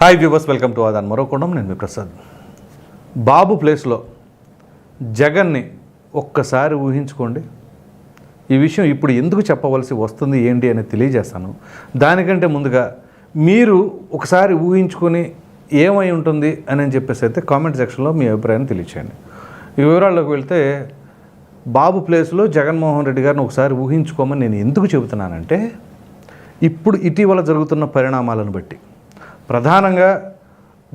Hi viewers welcome to ఆదాన్ మరోకొండం నేను మీ ప్రసాద్. బాబు ప్లేస్లో జగన్ని ఒక్కసారి ఊహించుకోండి. ఈ విషయం ఇప్పుడు ఎందుకు చెప్పవలసి వస్తుంది ఏంటి అని తెలియజేస్తాను. దానికంటే ముందుగా మీరు ఒకసారి ఊహించుకొని ఏమై ఉంటుంది అని చెప్పేసి అయితే కామెంట్ సెక్షన్లో మీ అభిప్రాయాన్ని తెలియచేయండి. ఈ వివరాల్లోకి వెళ్తే బాబు ప్లేస్లో జగన్మోహన్ రెడ్డి గారిని ఒకసారి ఊహించుకోమని నేను ఎందుకు చెబుతున్నానంటే ఇప్పుడు ఇటీవల జరుగుతున్న పరిణామాలను బట్టి. ప్రధానంగా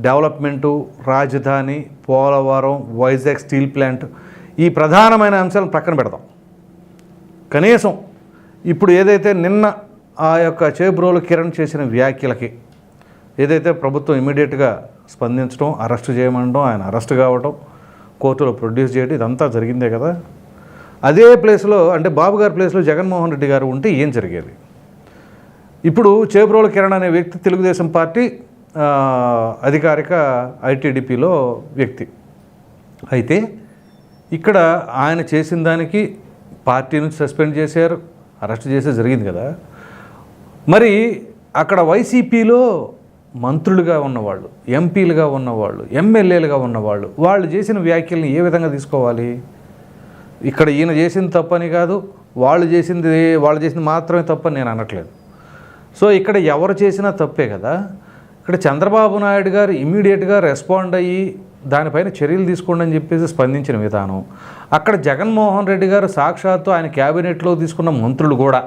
డెవలప్మెంటు రాజధాని పోలవరం వైజాగ్ స్టీల్ ప్లాంట్ ఈ ప్రధానమైన అంశాలను ప్రక్కన పెడదాం. కనీసం ఇప్పుడు ఏదైతే నిన్న ఆ యొక్క చేబ్రోలు కిరణ్ చేసిన వ్యాఖ్యలకి ఏదైతే ప్రభుత్వం ఇమీడియట్గా స్పందించడం అరెస్ట్ చేయమండడం ఆయన అరెస్ట్ కావడం కోర్టులో ప్రొడ్యూస్ చేయడం ఇదంతా జరిగిందే కదా. అదే ప్లేస్లో అంటే బాబు గారి ప్లేస్లో జగన్మోహన్ రెడ్డి గారు ఉంటే ఏం జరిగేది? ఇప్పుడు చేబ్రోల కిరణ్ అనే వ్యక్తి తెలుగుదేశం పార్టీ అధికారిక ఐటీడీపీలో వ్యక్తి. అయితే ఇక్కడ ఆయన చేసిన దానికి పార్టీ నుంచి సస్పెండ్ చేశారు అరెస్ట్ చేసే జరిగింది కదా. మరి అక్కడ వైసీపీలో మంత్రులుగా ఉన్నవాళ్ళు ఎంపీలుగా ఉన్నవాళ్ళు ఎమ్మెల్యేలుగా ఉన్నవాళ్ళు వాళ్ళు చేసిన వ్యాఖ్యల్ని ఏ విధంగా తీసుకోవాలి? ఇక్కడ ఈయన చేసింది తప్పని కాదు వాళ్ళు చేసింది వాళ్ళు చేసింది మాత్రమే తప్పని నేను అనట్లేదు. సో ఇక్కడ ఎవరు చేసినా తప్పే కదా. ఇక్కడ చంద్రబాబు నాయుడు గారు ఇమీడియట్గా రెస్పాండ్ అయ్యి దానిపైన చర్యలు తీసుకోండి అని చెప్పేసి స్పందించిన విధానం. అక్కడ జగన్మోహన్ రెడ్డి గారు సాక్షాత్తు ఆయన క్యాబినెట్లో తీసుకున్న మంత్రులు కూడా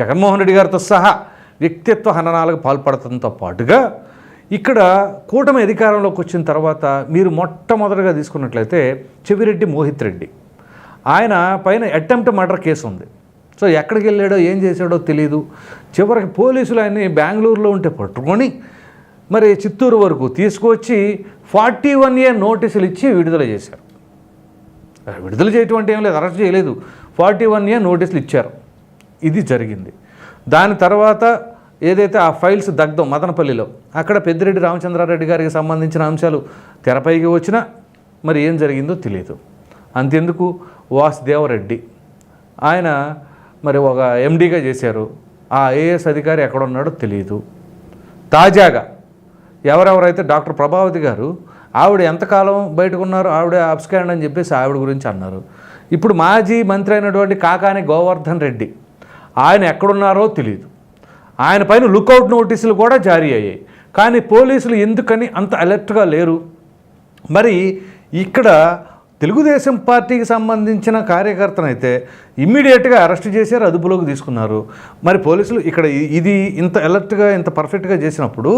జగన్మోహన్ రెడ్డి గారితో సహా వ్యక్తిత్వ హననాలకు పాల్పడటంతో పాటుగా ఇక్కడ కూటమి అధికారంలోకి వచ్చిన తర్వాత మీరు మొట్టమొదటిగా తీసుకున్నట్లయితే చెవిరెడ్డి మోహిత్ రెడ్డి. ఆయన పైన అటెంప్ట్ మర్డర్ కేసు ఉంది. సో ఎక్కడికి వెళ్ళాడో ఏం చేశాడో తెలియదు చివరికి పోలీసులు ఆయన్ని బెంగళూరులో ఉంటే పట్టుకొని మరి చిత్తూరు వరకు తీసుకొచ్చి ఫార్టీ వన్ ఇయర్ నోటీసులు ఇచ్చి విడుదల చేశారు. విడుదల చేయటం అంటే ఏం లేదు అరెస్ట్ చేయలేదు. ఫార్టీ వన్ ఇయర్ నోటీసులు ఇచ్చారు. ఇది జరిగింది. దాని తర్వాత ఏదైతే ఆ ఫైల్స్ దగ్ధం మదనపల్లిలో అక్కడ పెద్దిరెడ్డి రామచంద్రారెడ్డి గారికి సంబంధించిన అంశాలు తెరపైకి వచ్చినా మరి ఏం జరిగిందో తెలియదు అంతెందుకు? వాసుదేవరెడ్డి. ఆయన మరి ఒక ఎండీగా చేశారు. ఆ ఐఏఎస్ అధికారి ఎక్కడ ఉన్నాడో తెలియదు తాజాగా ఎవరెవరైతే డాక్టర్ ప్రభావతి గారు ఆవిడ ఎంతకాలం బయటకున్నారో ఆవిడ అబ్స్కాండ్ అని చెప్పేసి ఆవిడ గురించి అన్నారు. ఇప్పుడు మాజీ మంత్రి అయినటువంటి కాకాని గోవర్ధన్ రెడ్డి ఆయన ఎక్కడున్నారో తెలియదు ఆయన పైన లుకౌట్ నోటీసులు కూడా జారీ అయ్యాయి. కానీ పోలీసులు ఎందుకని అంత అలర్ట్గా లేరు? మరి ఇక్కడ తెలుగుదేశం పార్టీకి సంబంధించిన కార్యకర్తనైతే ఇమ్మీడియట్గా అరెస్ట్ చేశారు అదుపులోకి తీసుకున్నారు. మరి పోలీసులు ఇక్కడ ఇది ఇంత అలర్ట్గా ఇంత పర్ఫెక్ట్గా చేసినప్పుడు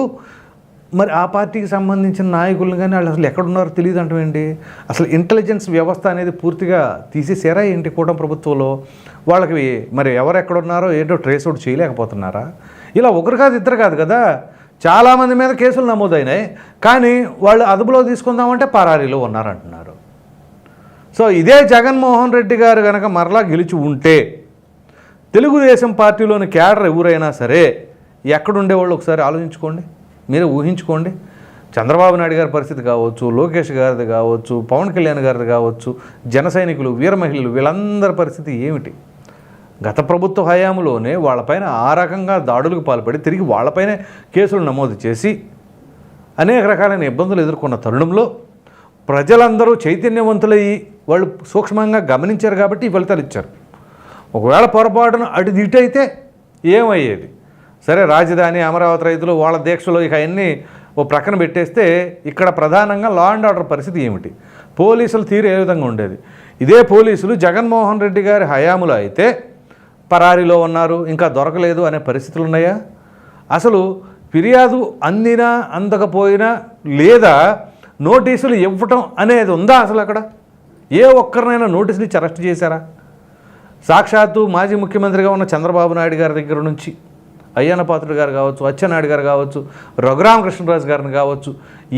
మరి ఆ పార్టీకి సంబంధించిన నాయకులను కానీ వాళ్ళు అసలు ఎక్కడున్నారో తెలియదు అంటమేంటి అసలు ఇంటెలిజెన్స్ వ్యవస్థ అనేది పూర్తిగా తీసేసారా ఏంటి కూటమి ప్రభుత్వంలో? వాళ్ళకి మరి ఎవరు ఎక్కడున్నారో ఏంటో ట్రేస్ అవుట్ చేయలేకపోతున్నారా? ఇలా ఒకరు కాదు ఇద్దరు కాదు కదా? చాలామంది మీద కేసులు నమోదైనాయి. కానీ వాళ్ళు అదుపులో తీసుకుందామంటే పరారీలో ఉన్నారంటున్నారు. సో ఇదే జగన్మోహన్ రెడ్డి గారు కనుక మరలా గెలిచి ఉంటే తెలుగుదేశం పార్టీలోని క్యాడర్ ఎవరైనా సరే ఎక్కడుండేవాళ్ళు ఒకసారి ఆలోచించుకోండి మీరే ఊహించుకోండి. చంద్రబాబు నాయుడు గారి పరిస్థితి కావచ్చు లోకేష్ గారిది కావచ్చు పవన్ కళ్యాణ్ గారిది కావచ్చు జన సైనికులు వీర మహిళలు వీళ్ళందరి పరిస్థితి ఏమిటి? గత ప్రభుత్వ హయాంలోనే వాళ్ళపైన ఆ రకంగా దాడులకు పాల్పడి తిరిగి వాళ్ళపైనే కేసులు నమోదు చేసి అనేక రకాలైన ఇబ్బందులు ఎదుర్కొన్న తరుణంలో ప్రజలందరూ చైతన్యవంతులయ్యి వాళ్ళు సూక్ష్మంగా గమనించారు కాబట్టి ఈ ఫలితాలు ఇచ్చారు. ఒకవేళ పొరపాటున అటు దిటైతే ఏమయ్యేది? సరే రాజధాని అమరావతి రైతులు వాళ్ళ దీక్షలో ఇక అన్నీ ఓ ప్రక్కన పెట్టేస్తే ఇక్కడ ప్రధానంగా లా అండ్ ఆర్డర్ పరిస్థితి ఏమిటి? పోలీసుల తీరు ఏ విధంగా ఉండేది? ఇదే పోలీసులు జగన్మోహన్ రెడ్డి గారి హయాములో అయితే పరారీలో ఉన్నారు ఇంకా దొరకలేదు అనే పరిస్థితులు ఉన్నాయా? అసలు ఫిర్యాదు అందినా అందకపోయినా లేదా నోటీసులు ఇవ్వటం అనేది ఉందా అసలు అక్కడ? ఏ ఒక్కరినైనా నోటీసులు ఇచ్చి అరెస్ట్ చేశారా? సాక్షాత్తు మాజీ ముఖ్యమంత్రిగా ఉన్న చంద్రబాబు నాయుడు గారి దగ్గర నుంచి అయ్యన్న పాత్రుడు గారు కావచ్చు అచ్చెన్నాయుడు గారు కావచ్చు రఘురామకృష్ణరాజు గారిని కావచ్చు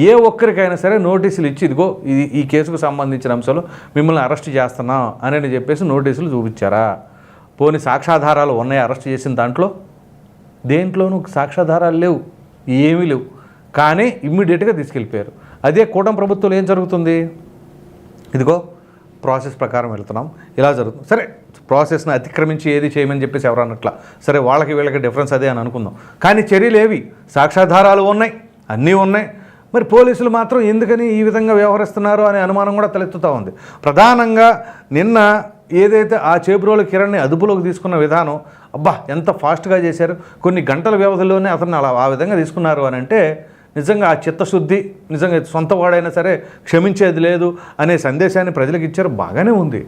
ఏ ఒక్కరికైనా సరే నోటీసులు ఇచ్చి ఇదిగో ఇది ఈ కేసుకు సంబంధించిన అంశాలు మిమ్మల్ని అరెస్ట్ చేస్తున్నాం అని చెప్పేసి నోటీసులు చూపించారా? పోని సాక్ష్యాధారాలు ఉన్నాయి అరెస్ట్ చేసిన దాంట్లో? దేంట్లోనూ సాక్ష్యాధారాలు లేవు ఏమీ లేవు. కానీ ఇమ్మీడియట్గా తీసుకెళ్ళిపోయారు. అదే కూటమి ప్రభుత్వంలో ఏం జరుగుతుంది? ఇదిగో ప్రాసెస్ ప్రకారం వెళ్తున్నాం. ఇలా జరుగుతుంది. సరే ప్రాసెస్ని అతిక్రమించి ఏది చేయమని చెప్పేసి ఎవరన్నట్లా సరే వాళ్ళకి వీళ్ళకి డిఫరెన్స్ అదే అని అనుకుందాం. కానీ చర్యలు ఏవి? సాక్ష్యాధారాలు ఉన్నాయి. అన్నీ ఉన్నాయి. మరి పోలీసులు మాత్రం ఎందుకని ఈ విధంగా వ్యవహరిస్తున్నారు అనే అనుమానం కూడా తలెత్తుతూ ఉంది. ప్రధానంగా నిన్న ఏదైతే ఆ చేబ్రోలు కిరణ్ని అదుపులోకి తీసుకున్న విధానం అబ్బా ఎంత ఫాస్ట్గా చేశారు. కొన్ని గంటల వ్యవధిలోనే అతను అలా ఆ విధంగా తీసుకున్నారు అని అంటే నిజంగా ఆ చిత్తశుద్ధి నిజంగా సొంత వాడైనా సరే క్షమించేది లేదు అనే సందేశాన్ని ప్రజలకు ఇచ్చారు. బాగానే ఉంది.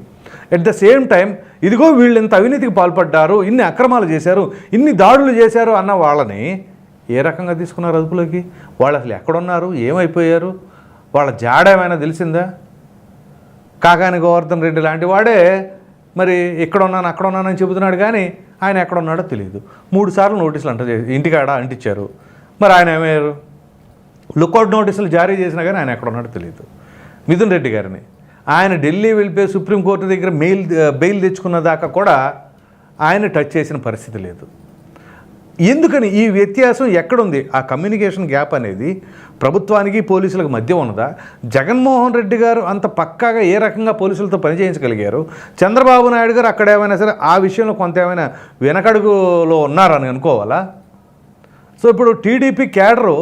ఎట్ ద సేమ్ టైం ఇదిగో వీళ్ళు ఇంత అవినీతికి పాల్పడ్డారు ఇన్ని అక్రమాలు చేశారు ఇన్ని దాడులు చేశారు అన్న వాళ్ళని ఏ రకంగా తీసుకున్నారు అదుపులోకి? వాళ్ళు అసలు ఎక్కడున్నారు? ఏమైపోయారు? వాళ్ళ జాడ ఏమైనా తెలిసిందా? కాకాని గోవర్ధన్ రెడ్డి లాంటి వాడే మరి ఇక్కడ ఉన్నాను అక్కడ ఉన్నానని చెబుతున్నాడు కానీ ఆయన ఎక్కడ ఉన్నాడో తెలియదు మూడు సార్లు నోటీసులు అంట ఇంటికాడ అంటించారు. మరి ఆయన ఏమయ్యారు? లుకౌట్ నోటీసులు జారీ చేసినా కానీ ఆయన ఎక్కడ ఉన్నాడో తెలియదు. మిథున్ రెడ్డి గారిని. ఆయన ఢిల్లీ వెళ్ళిపోయి సుప్రీంకోర్టు దగ్గర మెయిల్ బెయిల్ తెచ్చుకున్న దాకా కూడా ఆయన టచ్ చేసిన పరిస్థితి లేదు. ఎందుకని ఈ వ్యత్యాసం ఎక్కడుంది? ఆ కమ్యూనికేషన్ గ్యాప్ అనేది ప్రభుత్వానికి పోలీసులకు మధ్య ఉన్నదా? జగన్మోహన్ రెడ్డి గారు అంత పక్కాగా ఏ రకంగా పోలీసులతో పనిచేయించగలిగారు చంద్రబాబు నాయుడు గారు అక్కడ ఏమైనా సరే ఆ విషయంలో కొంత ఏమైనా వెనకడుగులో ఉన్నారని అనుకోవాలా? సో ఇప్పుడు టీడీపీ క్యాడరు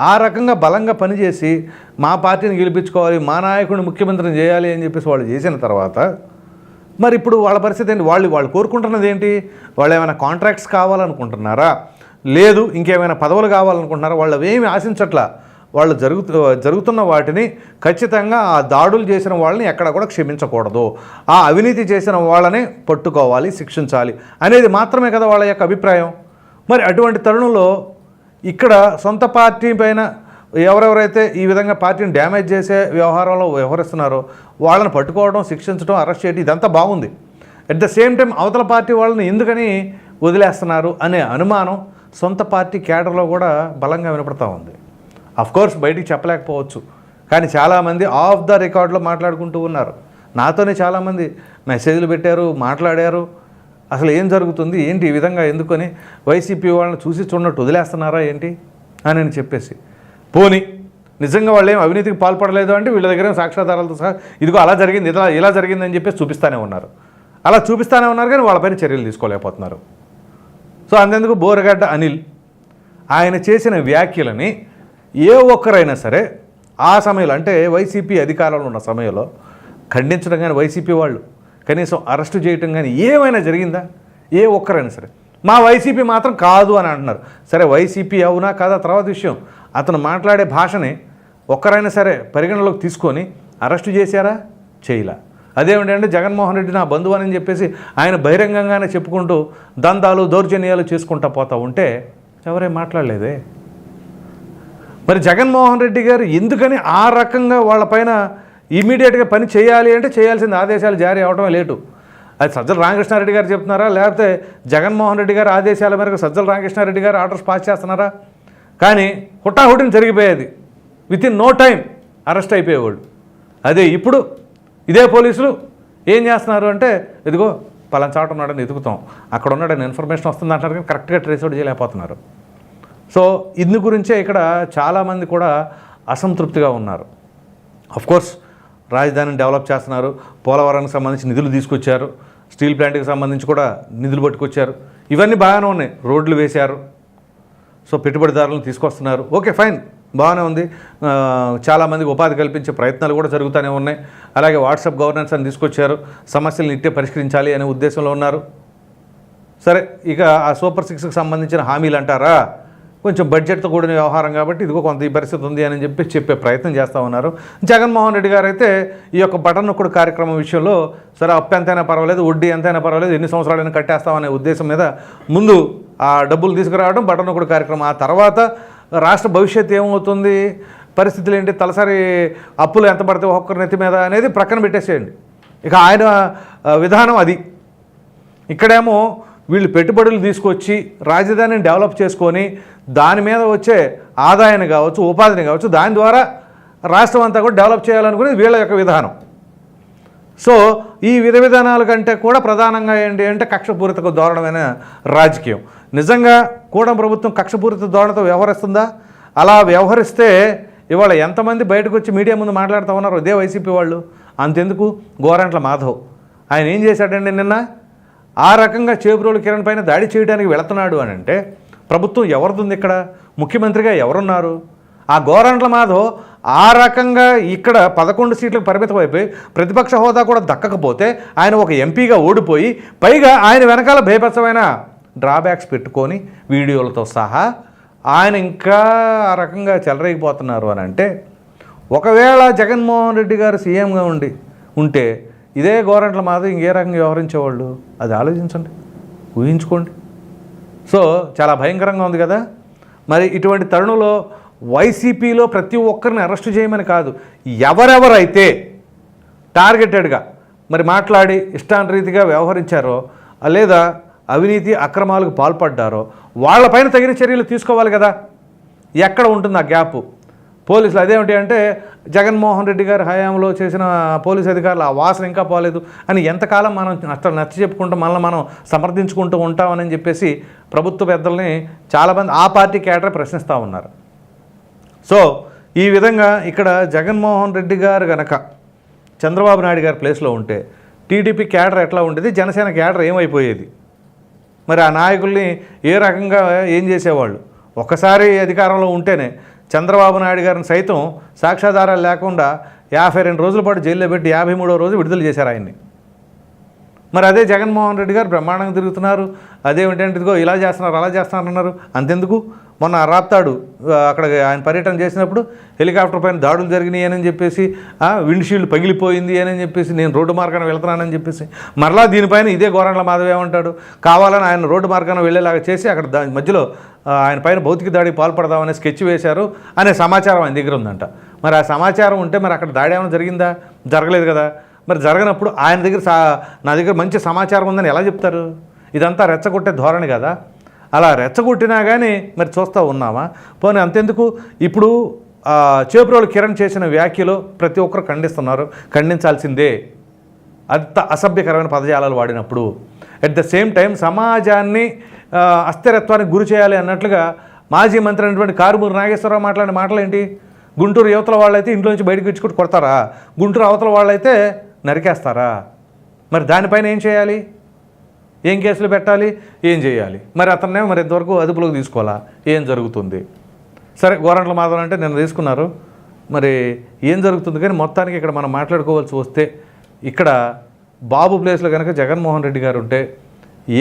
ఆ రకంగా బలంగా పనిచేసి మా పార్టీని గెలిపించుకోవాలి మా నాయకుడిని ముఖ్యమంత్రిని చేయాలి అని చెప్పేసి వాళ్ళు చేసిన తర్వాత మరి ఇప్పుడు వాళ్ళ పరిస్థితి ఏంటి? వాళ్ళు వాళ్ళు కోరుకుంటున్నది ఏంటి? వాళ్ళు ఏమైనా కాంట్రాక్ట్స్ కావాలనుకుంటున్నారా? లేదు ఇంకేమైనా పదవులు కావాలనుకుంటున్నారా? వాళ్ళు ఏమి ఆశించట్లా. వాళ్ళు జరుగుతు జరుగుతున్న వాటిని ఖచ్చితంగా ఆ దాడులు చేసిన వాళ్ళని ఎక్కడ కూడా క్షమించకూడదు. ఆ అవినీతి చేసిన వాళ్ళని పట్టుకోవాలి శిక్షించాలి అనేది మాత్రమే కదా వాళ్ళ యొక్క అభిప్రాయం. మరి అటువంటి తరుణంలో ఇక్కడ సొంత పార్టీ పైన ఎవరెవరైతే ఈ విధంగా పార్టీని డ్యామేజ్ చేసే వ్యవహారంలో వ్యవహరిస్తున్నారో వాళ్ళని పట్టుకోవడం శిక్షించడం అరెస్ట్ చేయడం ఇదంతా బాగుంది. అట్ ద సేమ్ టైం అవతల పార్టీ వాళ్ళని ఎందుకని వదిలేస్తున్నారు అనే అనుమానం సొంత పార్టీ క్యాడర్లో కూడా బలంగా వినపడతా ఉంది. అఫ్ కోర్స్ బయటికి చెప్పలేకపోవచ్చు కానీ చాలామంది ఆఫ్ ద రికార్డులో మాట్లాడుకుంటూ ఉన్నారు. నాతోనే చాలామంది మెసేజ్లు పెట్టారు మాట్లాడారు అసలు ఏం జరుగుతుంది? ఏంటి ఈ విధంగా ఎందుకని వైసీపీ వాళ్ళని చూసి చూడనట్టు వదిలేస్తున్నారా ఏంటి? అని అని చెప్పేసి పోని నిజంగా వాళ్ళు ఏం అవినీతికి పాల్పడలేదు అంటే వీళ్ళ దగ్గర సాక్ష్యాధారాలతో సహా ఇదిగో అలా జరిగింది ఇలా ఇలా జరిగిందని చెప్పేసి చూపిస్తానే ఉన్నారు. అలా చూపిస్తానే ఉన్నారు కానీ వాళ్ళపైన చర్యలు తీసుకోలేకపోతున్నారు. సో అందుకు బోరగడ్డ అనిల్ ఆయన చేసిన వ్యాఖ్యలని ఏ ఒక్కరైనా సరే ఆ సమయంలో అంటే వైసీపీ అధికారంలో ఉన్న సమయంలో ఖండించడం కానీ వైసీపీ వాళ్ళు కనీసం అరెస్టు చేయటం కానీ ఏమైనా జరిగిందా? ఏ ఒక్కరైనా సరే. మా వైసీపీ మాత్రం కాదు అని అంటున్నారు. సరే వైసీపీ అవునా కాదా? తర్వాత విషయం. అతను మాట్లాడే భాషని ఒక్కరైనా సరే పరిగణలోకి తీసుకొని అరెస్టు చేశారా? చేయలా. అదేమిటంటే జగన్మోహన్ రెడ్డి నా బంధువు అని చెప్పేసి ఆయన బహిరంగంగానే చెప్పుకుంటూ దందాలు దౌర్జన్యాలు చేసుకుంటా పోతా ఉంటే ఎవరే మాట్లాడలేదే? మరి జగన్మోహన్ రెడ్డి గారు ఎందుకని ఆ రకంగా వాళ్ళపైన ఇమీడియట్గా పని చేయాలి అంటే చేయాల్సిన ఆదేశాలు జారీ అవడమే లేటు. అది సజ్జల రామకృష్ణారెడ్డి గారు చెప్తున్నారా? లేకపోతే జగన్మోహన్ రెడ్డి గారు ఆదేశాల మేరకు సజ్జల రామకృష్ణారెడ్డి గారు ఆర్డర్స్ పాస్ చేస్తున్నారా? కానీ హుటాహుటిని జరిగిపోయేది. Within no time arrest అయిపోయేవాళ్ళు. అదే ఇప్పుడు ఇదే పోలీసులు ఏం చేస్తున్నారు అంటే ఇదిగో పలానా చాట ఉన్నాడని ఎదుగుతాం అక్కడ ఉన్నాడని ఇన్ఫర్మేషన్ వస్తుంది అంటారు కానీ కరెక్ట్గా ట్రేస్అవుట్ చేయలేకపోతున్నారు. సో ఇందు గురించే ఇక్కడ చాలామంది కూడా అసంతృప్తిగా ఉన్నారు. కోర్స్ రాజధానిని డెవలప్ చేస్తున్నారు. పోలవరానికి సంబంధించి నిధులు తీసుకొచ్చారు. స్టీల్ ప్లాంట్కి సంబంధించి కూడా నిధులు పట్టుకొచ్చారు. ఇవన్నీ బాగానే ఉన్నాయి. రోడ్లు వేశారు. సో పెట్టుబడిదారులను తీసుకొస్తున్నారు. Okay fine. బాగానే ఉంది. చాలామందికి ఉపాధి కల్పించే ప్రయత్నాలు కూడా జరుగుతూనే ఉన్నాయి. అలాగే వాట్సాప్ గవర్నెన్స్ అని తీసుకొచ్చారు. సమస్యలను ఇట్టే పరిష్కరించాలి అనే ఉద్దేశంలో ఉన్నారు. సరే ఇక ఆ సూపర్ సిక్స్కి సంబంధించిన హామీలు అంటారా? కొంచెం బడ్జెట్తో కూడిన వ్యవహారం కాబట్టి ఇదిగో కొంత ఈ పరిస్థితి ఉంది అని చెప్పి చెప్పే ప్రయత్నం చేస్తూ ఉన్నారు. జగన్మోహన్ రెడ్డి గారు అయితే ఈ యొక్క బటన్ నొక్కుడు కార్యక్రమం విషయంలో సరే అప్పు ఎంతైనా పర్వాలేదు వడ్డీ ఎంతైనా పర్వాలేదు ఎన్ని సంవత్సరాలైనా కట్టేస్తామనే ఉద్దేశం మీద ముందు ఆ డబ్బులు తీసుకురావడం బటన్ నొక్కుడు కార్యక్రమం. ఆ తర్వాత రాష్ట్ర భవిష్యత్తు ఏమవుతుంది? పరిస్థితులు ఏంటి? తలసరి అప్పులు ఎంత పడితే ఒక్కొక్కరి నెత్తి మీద అనేది ప్రక్కన పెట్టేసేయండి. ఇక ఆయన విధానం అది. ఇక్కడేమో వీళ్ళు పెట్టుబడులు తీసుకొచ్చి రాజధానిని డెవలప్ చేసుకొని దాని మీద వచ్చే ఆదాయాన్ని కావచ్చు ఉపాధిని కావచ్చు దాని ద్వారా రాష్ట్రం అంతా కూడా డెవలప్ చేయాలనుకునేది వీళ్ళ యొక్క విధానం. సో ఈ విధ విధానాల కంటే కూడా ప్రధానంగా ఏంటి అంటే కక్షపూరితకు ధోరణమైన రాజకీయం. నిజంగా కూడా ప్రభుత్వం కక్షపూరిత ధోరణితో వ్యవహరిస్తుందా? అలా వ్యవహరిస్తే ఇవాళ ఎంతమంది బయటకు వచ్చి మీడియా ముందు మాట్లాడుతూ ఉన్నారు? ఇదే వైసీపీ వాళ్ళు. అంతెందుకు? గోరంట్ల మాధవ్. ఆయన ఏం చేశాడండి నిన్న? ఆ రకంగా చేబ్రోలు కిరణ్ పైన దాడి చేయడానికి వెళుతున్నాడు అని అంటే ప్రభుత్వం ఎవరిది ఇక్కడ? ముఖ్యమంత్రిగా ఎవరున్నారు? ఆ గోరంట్ల మాధవ్ ఆ రకంగా ఇక్కడ పదకొండు సీట్లకు పరిమితం అయిపోయి ప్రతిపక్ష హోదా కూడా దక్కకపోతే ఆయన ఒక ఎంపీగా ఓడిపోయి పైగా ఆయన వెనకాల భయపచ్చమైన డ్రాబ్యాక్స్ పెట్టుకొని వీడియోలతో సహా ఆయన ఇంకా ఆ రకంగా చెలరేగిపోతున్నారు అని అంటే ఒకవేళ జగన్మోహన్ రెడ్డి గారు సీఎంగా ఉండి ఉంటే ఇదే గోరంట్ల మాధవ్ ఇంకే రకంగా వ్యవహరించేవాళ్ళు. అది ఆలోచించండి ఊహించుకోండి. సో చాలా భయంకరంగా ఉంది కదా? మరి ఇటువంటి తరుణంలో వైసీపీలో ప్రతి ఒక్కరిని అరెస్ట్ చేయమని కాదు ఎవరెవరైతే టార్గెటెడ్గా మరి మాట్లాడి ఇష్టానురీతిగా వ్యవహరించారో లేదా అవినీతి అక్రమాలకు పాల్పడ్డారో వాళ్ళపైన తగిన చర్యలు తీసుకోవాలి కదా? ఎక్కడ ఉంటుంది ఆ గ్యాప్? పోలీసులు అదేమిటి అంటే జగన్మోహన్ రెడ్డి గారి హయాంలో చేసిన పోలీస్ అధికారులు ఆ వాసన ఇంకా పోలేదు అని ఎంతకాలం మనం అసలు నచ్చ చెప్పుకుంటూ మనల్ని మనం సమర్థించుకుంటూ ఉంటామని చెప్పేసి ప్రభుత్వ పెద్దల్ని చాలామంది ఆ పార్టీ కేటర్ ప్రశ్నిస్తూ ఉన్నారు. సో ఈ విధంగా ఇక్కడ జగన్మోహన్ రెడ్డి గారు గనక చంద్రబాబు నాయుడు గారి ప్లేస్లో ఉంటే టీడీపీ క్యాడర్ ఎట్లా ఉండేది? జనసేన క్యాడర్ ఏమైపోయేది? మరి ఆ నాయకుల్ని ఏ రకంగా ఏం చేసేవాళ్ళు? ఒకసారి అధికారంలో ఉంటేనే చంద్రబాబు నాయుడు గారిని సైతం సాక్ష్యాధారాలు లేకుండా యాభై రెండు రోజుల పాటు జైల్లో పెట్టి యాభై మూడో రోజు విడుదల చేశారు ఆయన్ని. మరి అదే జగన్మోహన్ రెడ్డి గారు బ్రహ్మాండంగా తిరుగుతున్నారు. అదేమిటంటే ఇదిగో ఇలా చేస్తున్నారు అలా చేస్తున్నారు అన్నారు. అంతెందుకు? మొన్న రాప్తాడు అక్కడ ఆయన పర్యటన చేసినప్పుడు హెలికాప్టర్ పైన దాడులు జరిగినాయి అని చెప్పేసి విండ్షీల్డ్ పగిలిపోయింది అని చెప్పేసి నేను రోడ్డు మార్గాన వెళ్తున్నానని చెప్పేసి మరలా దీనిపైన ఇదే గోరంట్ల మాధవ్ ఏమంటాడు? కావాలని ఆయన రోడ్డు మార్గాన వెళ్ళేలాగా చేసి అక్కడ దాని మధ్యలో ఆయన పైన భౌతిక దాడికి పాల్పడదామనే స్కెచ్ వేశారు అనే సమాచారం ఆయన దగ్గర ఉందంట. మరి ఆ సమాచారం ఉంటే మరి అక్కడ దాడి ఏమైనా జరిగిందా? జరగలేదు కదా. మరి జరగనప్పుడు ఆయన దగ్గర సా నా దగ్గర మంచి సమాచారం ఉందని ఎలా చెప్తారు? ఇదంతా రెచ్చగొట్టే ధోరణి కదా. అలా రెచ్చగొట్టినా కానీ మరి చూస్తూ ఉన్నామా పోనీ అంతెందుకు? ఇప్పుడు ఆ, చేపురోలు కిరణ్ చేసిన వ్యాఖ్యలు ప్రతి ఒక్కరు ఖండిస్తున్నారు. ఖండించాల్సిందే. అంత అసభ్యకరమైన పదజాలాలు వాడినప్పుడు. అట్ ద సేమ్ టైం సమాజాన్ని అస్థిరత్వానికి గురి చేయాలి అన్నట్లుగా మాజీ మంత్రి అయినటువంటి కారుమూరు నాగేశ్వరరావు మాట్లాడిన ఏంటి గుంటూరు యువతల వాళ్ళైతే ఇంట్లో నుంచి బయటకు ఇచ్చుకుంటూ కొడతారా? గుంటూరు అవతల వాళ్ళైతే నరికేస్తారా? మరి దానిపైన ఏం చేయాలి? ఏం కేసులు పెట్టాలి? ఏం చేయాలి? మరి అతన్నే మరి ఇంతవరకు అదుపులోకి తీసుకోవాలా? ఏం జరుగుతుంది? సరే గోరంట్ల మాధవన్ అంటే నిన్న తీసుకున్నారు. మరి ఏం జరుగుతుంది? కానీ మొత్తానికి ఇక్కడ మనం మాట్లాడుకోవాల్సి వస్తే ఇక్కడ బాబు ప్లేస్లో కనుక జగన్మోహన్ రెడ్డి గారు ఉంటే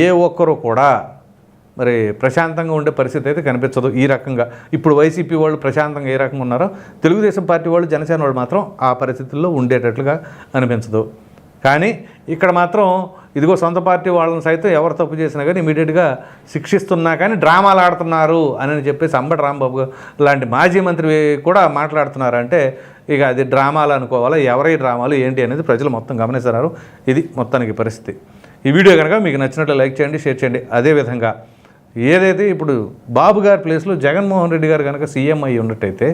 ఏ ఒక్కరు కూడా మరి ప్రశాంతంగా ఉండే పరిస్థితి అయితే కనిపించదు ఈ రకంగా. ఇప్పుడు వైసీపీ వాళ్ళు ప్రశాంతంగా ఏ రకంగా ఉన్నారో తెలుగుదేశం పార్టీ వాళ్ళు జనసేన వాళ్ళు మాత్రం ఆ పరిస్థితుల్లో ఉండేటట్లుగా అనిపించదు. కానీ ఇక్కడ మాత్రం ఇదిగో సొంత పార్టీ వాళ్ళని సైతం ఎవరు తప్పు చేసినా కానీ ఇమీడియట్గా శిక్షిస్తున్నా కానీ డ్రామాలు ఆడుతున్నారు అని చెప్పేసి అంబటి రాంబాబు గారు లాంటి మాజీ మంత్రి కూడా మాట్లాడుతున్నారు అంటే ఇక అది డ్రామాలు అనుకోవాలా? ఎవరి డ్రామాలు? ఏంటి అనేది ప్రజలు మొత్తం గమనిస్తున్నారు. ఇది మొత్తానికి పరిస్థితి. ఈ వీడియో కనుక మీకు నచ్చినట్లు లైక్ చేయండి షేర్ చేయండి. అదేవిధంగా ఏదైతే ఇప్పుడు బాబు గారి ప్లేస్లో జగన్మోహన్ రెడ్డి గారు కనుక సీఎం అయ్యి ఉన్నట్టయితే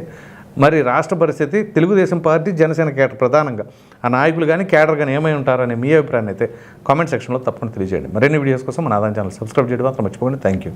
మరి రాష్ట్ర పరిస్థితి తెలుగుదేశం పార్టీ జనసేన కేటర్ ప్రధానంగా. ఆ నాయకులు కానీ కేటర్ కానీ ఏమై ఉంటారనే మీ అభిప్రాయాన్ని అయితే కామెంట్ సెక్షన్లో తప్పకుండా తెలియజేయండి. మరిన్ని వీడియోస్ కోసం మన ఆదాయం ఛానల్ సబ్స్క్రైబ్ చేయడం మాత్రం మర్చిపోకండి. Thank you